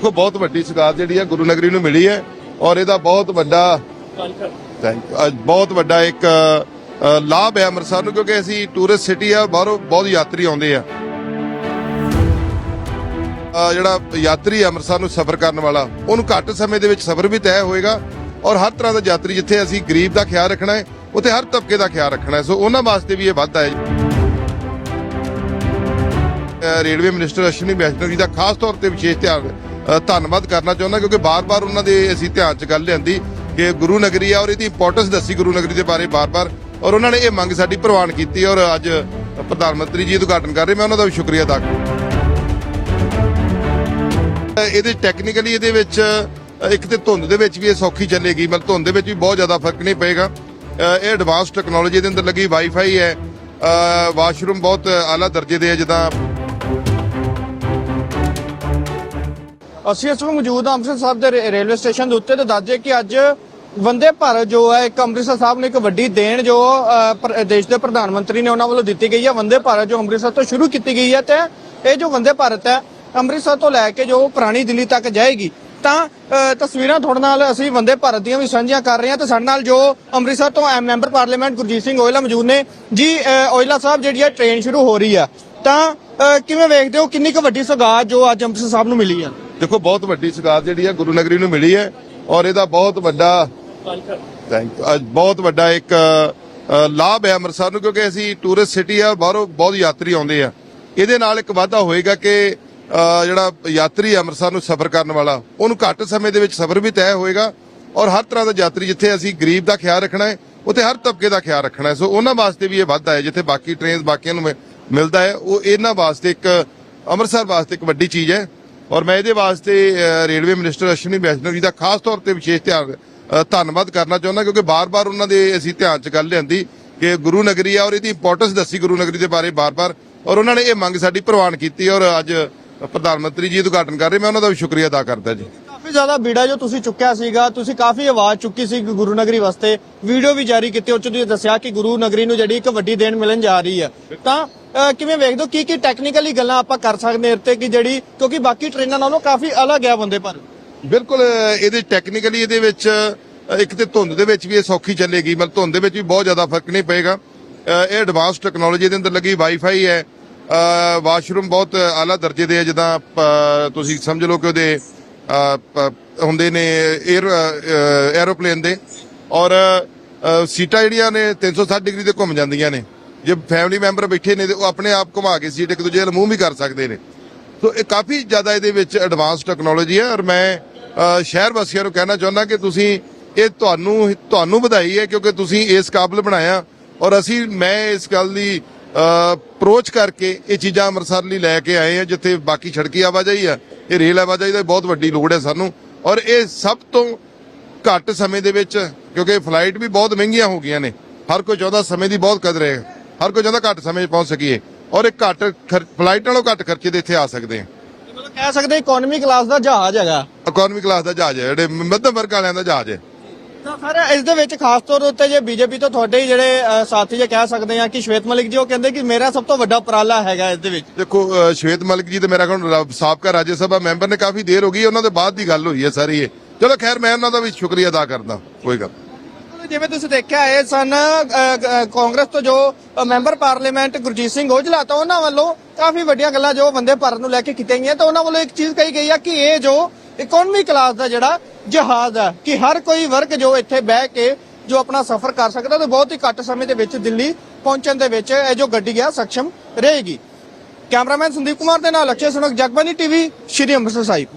ਦੇਖੋ, ਬਹੁਤ ਵੱਡੀ ਸ਼ਿਕਾਇਤ ਜਿਹੜੀ ਹੈ ਗੁਰੂ ਨਗਰੀ ਨੂੰ ਮਿਲੀ ਹੈ ਔਰ ਇਹਦਾ ਬਹੁਤ ਵੱਡਾ ਥੈਂਕ ਯੂ ਬਹੁਤ ਵੱਡਾ ਇੱਕ ਲਾਭ ਹੈ ਅੰਮ੍ਰਿਤਸਰ ਨੂੰ ਕਿਉਂਕਿ ਅਸੀਂ ਟੂਰਿਸਟ ਸਿਟੀ ਆ ਬਾਹਰੋਂ ਬਹੁਤ ਯਾਤਰੀ ਆਉਂਦੇ ਆ। ਜਿਹੜਾ ਯਾਤਰੀ ਅੰਮ੍ਰਿਤਸਰ ਨੂੰ ਸਫ਼ਰ ਕਰਨ ਵਾਲਾ, ਉਹਨੂੰ ਘੱਟ ਸਮੇਂ ਦੇ ਵਿੱਚ ਸਫ਼ਰ ਵੀ ਤੈਅ ਹੋਏਗਾ ਔਰ ਹਰ ਤਰ੍ਹਾਂ ਦਾ ਯਾਤਰੀ ਜਿੱਥੇ ਅਸੀਂ ਗਰੀਬ ਦਾ ਖਿਆਲ ਰੱਖਣਾ ਹੈ, ਉੱਥੇ ਹਰ ਤਬਕੇ ਦਾ ਖਿਆਲ ਰੱਖਣਾ ਹੈ। ਸੋ ਉਹਨਾਂ ਵਾਸਤੇ ਵੀ ਇਹ ਵਾਧਾ ਹੈ। ਰੇਲਵੇ ਮਿਨਿਸਟਰ ਅਸ਼ਵਨੀ ਵੈਸ਼ਨਵ ਜੀ ਦਾ ਖਾਸ ਤੌਰ ਤੇ ਵਿਸ਼ੇਸ਼ ਧਿਆਨ ਧੰਨਵਾਦ ਕਰਨਾ ਚਾਹੁੰਦਾ, ਕਿਉਂਕਿ ਬਾਰ-ਬਾਰ ਉਹਨਾਂ ਦੇ ਅਸੀਂ ਧਿਆਨ 'ਚ ਗੱਲ ਲਿਆਂਦੀ ਕਿ ਗੁਰੂ ਨਗਰੀ ਆ ਔਰ ਇਹਦੀ ਇੰਪੋਰਟੈਂਸ ਦੱਸੀ ਗੁਰੂ ਨਗਰੀ ਦੇ ਬਾਰੇ ਬਾਰ-ਬਾਰ ਔਰ ਉਹਨਾਂ ਨੇ ਇਹ ਮੰਗ ਸਾਡੀ ਪ੍ਰਵਾਨ ਕੀਤੀ ਔਰ ਅੱਜ ਪ੍ਰਧਾਨ ਮੰਤਰੀ ਜੀ ਉਦਘਾਟਨ ਕਰ ਰਹੇ, ਮੈਂ ਉਹਨਾਂ ਦਾ ਵੀ ਸ਼ੁਕਰੀਆ ਅਦਾ ਕਰਦਾ ਇਹਦੇ ਟੈਕਨੀਕਲੀ ਇਹਦੇ ਵਿੱਚ ਇੱਕ ਤੇ ਧੁੰਦ ਦੇ ਵਿੱਚ ਵੀ ਇਹ ਸੌਖੀ ਚੱਲੇਗੀ, ਮਤਲਬ ਧੁੰਦ ਦੇ ਵਿੱਚ ਵੀ ਬਹੁਤ ਜ਼ਿਆਦਾ ਫ਼ਰਕ ਨਹੀਂ ਪਏਗਾ। ਇਹ ਐਡਵਾਂਸ ਟੈਕਨੋਲੋਜੀ ਦੇ ਅੰਦਰ ਲੱਗੀ ਵਾਈਫਾਈ ਹੈ। ਵਾਸ਼ਰੂਮ ਬਹੁਤ ਆਲਾ ਦਰਜੇ ਦੇ ਹੈ ਜਿੱਦਾਂ ਅਸੀਂ ਇਸ ਵਕਤ ਮੌਜੂਦ ਹਾਂ ਅੰਮ੍ਰਿਤਸਰ ਸਾਹਿਬ ਦੇ ਰੇ- ਰੇਲਵੇ ਸਟੇਸ਼ਨ ਦੇ ਉੱਤੇ ਤੇ ਦੱਸਦੇ ਕਿ ਅੱਜ ਵੰਦੇ ਭਾਰਤ ਜੋ ਹੈ ਇੱਕ ਅੰਮ੍ਰਿਤਸਰ ਸਾਹਿਬ ਨੂੰ ਇੱਕ ਵੱਡੀ ਦੇਣ ਜੋ ਅ, ਪਰ- ਦੇਸ਼ ਦੇ ਪ੍ਰਧਾਨ ਮੰਤਰੀ ਨੇ ਉਹਨਾਂ ਵੱਲੋਂ ਦਿੱਤੀ ਗਈ ਹੈ। ਵੰਦੇ ਭਾਰਤ ਜੋ ਅੰਮ੍ਰਿਤਸਰ ਤੋਂ ਸ਼ੁਰੂ ਕੀਤੀ ਗਈ ਹੈ ਤੇ ਇਹ ਜੋ ਵੰਦੇ ਭਾਰਤ ਹੈ ਅੰਮ੍ਰਿਤਸਰ ਤੋਂ ਲੈ ਕੇ ਜੋ ਪੁਰਾਣੀ ਦਿੱਲੀ ਤੱਕ ਜਾਏਗੀ। ਤਾਂ ਅ, ਤਸਵੀਰਾਂ ਤੁਹਾਡੇ ਨਾਲ ਅਸੀਂ ਵੰਦੇ ਭਾਰਤ ਦੀਆਂ ਵੀ ਸਾਂਝੀਆਂ ਕਰ ਰਹੇ ਹਾਂ ਤੇ ਸਾਡੇ ਨਾਲ ਜੋ ਅੰਮ੍ਰਿਤਸਰ ਤੋਂ M member parliament Gurjeet Singh Aujla ਮੌਜੂਦ ਨੇ। ਜੀ ਅ, ਓਇਲਾ ਸਾਹਿਬ ਜਿਹੜੀ ਹੈ ਟ੍ਰੇਨ ਸ਼ੁਰੂ ਹੋ ਰਹੀ ਆ ਤਾਂ ਅ, ਕਿਵੇਂ ਵੇਖਦੇ ਹੋ? ਕਿੰਨੀ ਕੁ ਵੱਡੀ ਸੌਗਾਤ ਜੋ ਅੱਜ ਅੰਮ੍ਰਿਤਸਰ ਸਾਹਿਬ ਨੂੰ ਮਿਲੀ ਆ ਦੇਖੋ, ਬਹੁਤ ਵੱਡੀ ਸਗਾਤ ਜਿਹੜੀ ਹੈ ਗੁਰੂ ਨਗਰੀ ਨੂੰ ਮਿਲੀ ਹੈ ਔਰ ਇਹਦਾ ਬਹੁਤ ਵੱਡਾ ਥੈਂਕ ਯੂ ਬਹੁਤ ਵੱਡਾ ਇੱਕ ਲਾਭ ਹੈ ਅੰਮ੍ਰਿਤਸਰ ਨੂੰ ਕਿਉਂਕਿ ਅਸੀਂ ਟੂਰਿਸਟ ਸਿਟੀ ਆ, ਬਾਹਰੋਂ ਬਹੁਤ ਯਾਤਰੀ ਆਉਂਦੇ ਆ। ਇਹਦੇ ਨਾਲ ਇੱਕ ਵਾਧਾ ਹੋਏਗਾ ਕਿ ਜਿਹੜਾ ਯਾਤਰੀ ਅੰਮ੍ਰਿਤਸਰ ਨੂੰ ਸਫ਼ਰ ਕਰਨ ਵਾਲਾ, ਉਹਨੂੰ ਘੱਟ ਸਮੇਂ ਦੇ ਵਿੱਚ ਸਫ਼ਰ ਵੀ ਤੈਅ ਹੋਏਗਾ ਔਰ ਹਰ ਤਰ੍ਹਾਂ ਦਾ ਯਾਤਰੀ ਜਿੱਥੇ ਅਸੀਂ ਗਰੀਬ ਦਾ ਖਿਆਲ ਰੱਖਣਾ ਹੈ, ਉੱਥੇ ਹਰ ਤਬਕੇ ਦਾ ਖਿਆਲ ਰੱਖਣਾ ਹੈ। ਸੋ ਉਹਨਾਂ ਵਾਸਤੇ ਵੀ ਇਹ ਵਾਧਾ ਹੈ, ਜਿੱਥੇ ਬਾਕੀ ਟ੍ਰੇਨਸ ਬਾਕੀਆਂ ਨੂੰ ਮਿਲਦਾ ਹੈ। ਉਹ ਇਹਨਾਂ ਵਾਸਤੇ ਇੱਕ, ਅੰਮ੍ਰਿਤਸਰ ਵਾਸਤੇ ਇੱਕ ਵੱਡੀ ਚੀਜ਼ ਹੈ। ਔਰ ਮੈਂ ਇਹਦੇ ਵਾਸਤੇ ਰੇਲਵੇ ਮਿਨਿਸਟਰ ਅਸ਼ਵਨੀ ਵੈਸ਼ਨਵ ਜੀ ਦਾ ਖਾਸ ਤੌਰ ਤੇ ਵਿਸ਼ੇਸ਼ ਧਿਆਨ ਧੰਨਵਾਦ ਕਰਨਾ ਚਾਹੁੰਦਾ ਕਿਉਂਕਿ ਬਾਰ-ਬਾਰ ਉਹਨਾਂ ਦੇ ਅਸੀਂ ਧਿਆਨ 'ਚ ਗੱਲ ਲਿਆਂਦੀ ਕਿ ਗੁਰੂ ਨਗਰੀ ਆ ਔਰ ਇਹਦੀ ਇੰਪੋਰਟੈਂਸ ਦੱਸੀ ਗੁਰੂ ਨਗਰੀ ਦੇ ਬਾਰੇ ਬਾਰ-ਬਾਰ ਔਰ ਉਹਨਾਂ ਨੇ ਇਹ ਮੰਗ ਸਾਡੀ ਪ੍ਰਵਾਨ ਕੀਤੀ ਔਰ ਅੱਜ ਪ੍ਰਧਾਨ ਮੰਤਰੀ ਜੀ ਉਦਘਾਟਨ ਕਰ ਰਹੇ, ਮੈਂ ਉਹਨਾਂ ਦਾ ਵੀ ਸ਼ੁਕਰੀਆ ਅਦਾ ਕਰਦਾ ਜੀ। ਕਾਫੀ ਜ਼ਿਆਦਾ ਬੀੜਾ ਜੋ ਤੁਸੀਂ ਚੁੱਕਿਆ ਸੀਗਾ, ਤੁਸੀਂ ਕਾਫੀ ਆਵਾਜ਼ ਚੁੱਕੀ ਸੀ ਗੁਰੂ ਨਗਰੀ ਵਾਸਤੇ। ਵੀਡੀਓ ਵੀ ਜਾਰੀ ਕੀਤੀ, ਉਹ 'ਚ ਤੁਸੀਂ ਦੱਸਿਆ ਕਿ ਗੁਰੂ ਨਗਰੀ ਨੂੰ ਜਿਹੜੀ ਇੱਕ ਵੱਡੀ ਦੇਣ ਮਿਲਣ ਜਾ ਰਹੀ ਹੈ। ਤਾਂ ਕਿਵੇਂ ਵੇਖਦੇ ਹੋ? ਕੀ ਕੀ ਟੈਕਨੀਕਲੀ ਗੱਲਾਂ ਆਪਾਂ ਕਰ ਸਕਦੇ ਹਾਂ ਇੱਥੇ ਕਿ ਜਿਹੜੀ, ਕਿਉਂਕਿ ਬਾਕੀ ਟ੍ਰੇਨਾਂ ਨਾਲੋਂ ਕਾਫੀ ਅਲੱਗ ਹੈ ਬੰਦੇ ਪਰ। ਬਿਲਕੁਲ, ਇਹਦੇ ਟੈਕਨੀਕਲੀ ਇਹਦੇ ਵਿੱਚ ਇੱਕ ਤੇ ਧੁੰਦ ਦੇ ਵਿੱਚ ਵੀ ਇਹ ਸੌਖੀ ਚੱਲੇਗੀ, ਮਤਲਬ ਧੁੰਦ ਦੇ ਵਿੱਚ ਵੀ ਬਹੁਤ ਜ਼ਿਆਦਾ ਫ਼ਰਕ ਨਹੀਂ ਪਏਗਾ। ਇਹ ਐਡਵਾਂਸ ਟੈਕਨੋਲੋਜੀ ਦੇ ਅੰਦਰ ਲੱਗੀ ਵਾਈਫਾਈ ਹੈ। ਵਾਸ਼ਰੂਮ ਬਹੁਤ ਆਲਾ ਦਰਜੇ ਦੇ ਹੈ ਜਿੱਦਾਂ ਤੁਸੀਂ ਸਮਝ ਲਓ ਕਿ ਉਹਦੇ ਹੁੰਦੇ ਨੇ 에ਅਰ ਐਰੋਪਲੇਨ ਦੇ। ਔਰ ਸੀਟਾਂ ਜਿਹੜੀਆਂ ਨੇ 360 ਡਿਗਰੀ ਤੇ ਘੁੰਮ ਜਾਂਦੀਆਂ ਨੇ। ਜੇ ਫੈਮਿਲੀ ਮੈਂਬਰ ਬੈਠੇ ਨੇ ਤੇ ਉਹ ਆਪਣੇ ਆਪ ਘੁਮਾ ਕੇ ਸੀਟ ਇੱਕ ਦੂਜੇ ਵੱਲ ਮੂੰਹ ਵੀ ਕਰ ਸਕਦੇ ਨੇ। ਸੋ ਇਹ ਕਾਫੀ ਜ਼ਿਆਦਾ ਇਹਦੇ ਵਿੱਚ ਐਡਵਾਂਸ ਟੈਕਨੋਲੋਜੀ ਹੈ ਔਰ ਮੈਂ ਸ਼ਹਿਰ ਵਾਸੀਆਂ ਨੂੰ ਕਹਿਣਾ ਚਾਹੁੰਦਾ ਕਿ ਤੁਸੀਂ ਇਹ ਤੁਹਾਨੂੰ ਤੁਹਾਨੂੰ ਵਧਾਈ ਹੈ ਕਿਉਂਕਿ ਤੁਸੀਂ ਇਸ ਕਾਬਲ ਬਣਾਇਆ। ਔਰ ਅਸੀਂ, ਮੈਂ ਇਸ ਗੱਲ ਦੀ ਅਪਰੋਚ ਕਰਕੇ ਇਹ ਚੀਜ਼ਾਂ ਅੰਮ੍ਰਿਤਸਰ ਲਈ ਲੈ ਕੇ ਆਏ ਆ ਜਿੱਥੇ ਬਾਕੀ ਸੜਕੀ ਆਵਾਜਾਈ ਆ ਇਹ ਰੇਲ ਆਵਾਜਾਈ ਦੀ ਬਹੁਤ ਵੱਡੀ ਲੋੜ ਹੈ ਸਾਨੂੰ। ਔਰ ਇਹ ਸਭ ਤੋਂ ਘੱਟ ਸਮੇਂ ਦੇ ਵਿੱਚ ਕਿਉਂਕਿ ਫਲਾਈਟ ਵੀ ਬਹੁਤ ਮਹਿੰਗੀਆਂ ਹੋ ਗਈਆਂ ਨੇ। ਹਰ ਕੋਈ ਚਾਹੁੰਦਾ ਸਮੇਂ ਦੀ ਬਹੁਤ ਕਦਰ ਹੈ। ਹਰ ਕੋਈ ਚਾਹੁੰਦਾ ਘੱਟ ਸਮੇਂ 'ਚ ਪਹੁੰਚ ਸਕੀਏ। ਔਰ ਇਹ ਘੱਟ ਫਲਾਈਟ ਨਾਲੋਂ ਘੱਟ ਖਰਚੇ ਦੇ ਇੱਥੇ ਆ ਸਕਦੇ ਆ। ਮਤਲਬ ਕਹਿ ਸਕਦੇ ਇਕਨੋਮੀ ਕਲਾਸ ਦਾ ਜਹਾਜ਼ ਹੈਗਾ। ਇਕਨੋਮੀ ਕਲਾਸ ਦਾ ਜਹਾਜ਼ ਹੈ ਜਿਹੜੇ ਮੱਧਮ ਵਰਗ ਵਾਲਿਆਂ ਦਾ ਜਹਾਜ਼ ਹੈ। ਤਾਂ ਸਰ ਇਸ ਦੇ ਵਿੱਚ ਖਾਸ ਤੌਰ ਉੱਤੇ ਜੇ ਬੀਜੇਪੀ ਤੋਂ ਤੁਹਾਡੇ ਹੀ ਜਿਹੜੇ ਸਾਥੀ ਜੇ ਕਹਿ ਸਕਦੇ ਆ ਕਿ ਸ਼ਵੇਤ ਮਲਿਕ ਜੀ ਉਹ ਕਹਿੰਦੇ ਕਿ ਮੇਰਾ ਸਭ ਤੋਂ ਵੱਡਾ ਉਪਰਾਲਾ ਹੈਗਾ ਇਸ ਦੇ ਵਿੱਚ। ਦੇਖੋ ਅ, ਸ਼ਵੇਤ ਮਲਿਕ ਜੀ ਤੇ ਮੇਰਾ ਕੋਲ ਸਾਬਕਾ ਰਾਜ ਸਭਾ ਮੈਂਬਰ ਨੇ ਕਾਫੀ ਦੇਰ ਹੋ ਗਈ ਉਹਨਾਂ ਦੇ ਬਾਅਦ ਦੀ ਗੱਲ ਹੋਈ ਹੈ ਸਾਰੀ ਇਹ। ਚਲੋ ਖੈਰ ਮੈਂ ਉਹਨਾਂ ਦਾ ਵੀ ਸ਼ੁਕਰੀਆ ਅਦਾ ਕਰਦਾ ਕੋਈ ਗੱਲ ਜਿਵੇਂ ਤੁਸੀਂ ਦੇਖਿਆ ਇਹ ਸਨ ਅ, ਅ, ਕਾਂਗਰਸ ਤੋਂ ਜੋ ਅ, ਮੈਂਬਰ ਪਾਰਲੀਮੈਂਟ ਗੁਰਜੀਤ ਸਿੰਘ ਔਜਲਾ ਤਾਂ ਉਹਨਾਂ ਵੱਲੋਂ ਕਾਫੀ ਵੱਡੀਆਂ ਗੱਲਾਂ ਜੋ ਵੰਦੇ ਭਾਰਤ ਨੂੰ ਲੈ ਕੇ ਕੀਤੀਆਂ ਗਈਆਂ ਤਾਂ ਉਹਨਾਂ ਵੱਲੋਂ ਇੱਕ ਚੀਜ਼ ਕਹੀ ਗਈ ਆ ਕਿ ਇਹ ਜੋ ਇਕਨੋਮੀ ਕਲਾਸ ਦਾ ਜਿਹੜਾ ਜਹਾਜ਼ ਹੈ ਕਿ ਹਰ ਕੋਈ ਵਰਗ ਜੋ ਇੱਥੇ ਬਹਿ ਕੇ ਜੋ ਆਪਣਾ ਸਫ਼ਰ ਕਰ ਸਕਦਾ, ਤੇ ਬਹੁਤ ਹੀ ਘੱਟ ਸਮੇਂ ਦੇ ਵਿੱਚ ਦਿੱਲੀ ਪਹੁੰਚਣ ਦੇ ਵਿੱਚ ਇਹ ਜੋ ਗੱਡੀ ਹੈ ਸક્ષਮ ਰਹੇਗੀ। ਕੈਮਰਾਮੈਨ ਸੰਦੀਪ ਕੁਮਾਰ ਦੇ ਨਾਲ ਅਕਸ਼ੇ ਸੁਨਕ ਜਗਬਾਨੀ ਟੀਵੀ, ਸ਼੍ਰੀ ਅੰਮ੍ਰਿਤਸਰ ਸਾਹਿਬ।